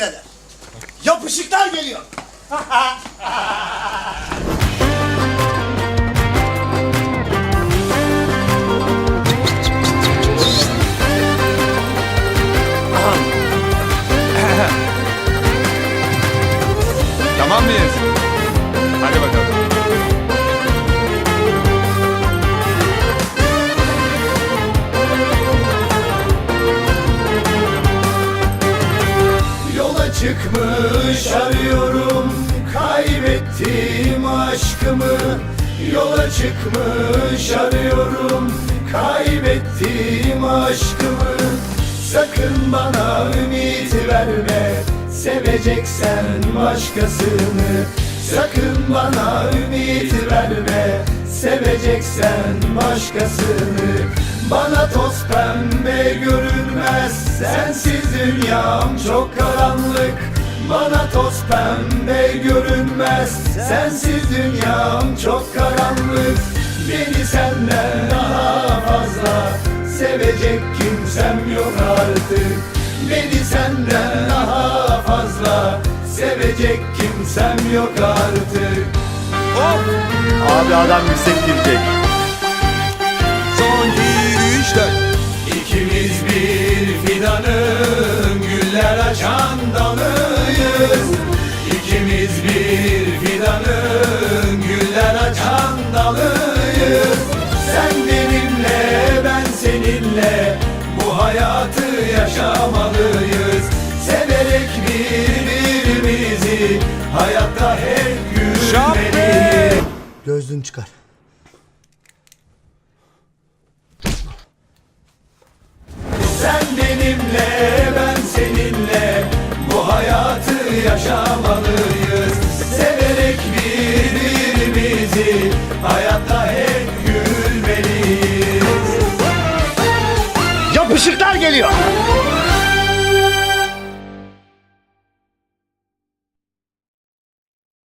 birader. Yapışıklar geliyor. Tamam mıyız? Çıkmış arıyorum Kaybettim aşkımı. Yola çıkmış arıyorum Kaybettim aşkımı. Sakın bana ümit verme Seveceksen başkasını. Sakın bana ümit verme Seveceksen başkasını. Bana toz pembe görünmez Sensiz dünyam çok karanlık. Bana toz pembe görünmez. Sensiz dünyam çok karanlık. Beni senden daha fazla Sevecek kimsem yok artık. Beni senden daha fazla Sevecek kimsem yok artık. Abi adam yüksek girecek. Bir fidanın güller açan dalıyız. İkimiz bir fidanın güller açan dalıyız. Sen benimle ben seninle bu hayatı yaşamalıyız. Severek birbirimizi hayatta hep gülmeliyiz. Gözlüğünü çıkar. benimle ben seninle bu hayatı yaşamalıyız. Severek birbirimizi hayatta hep gülmeliyiz. Yapışıklar geliyor.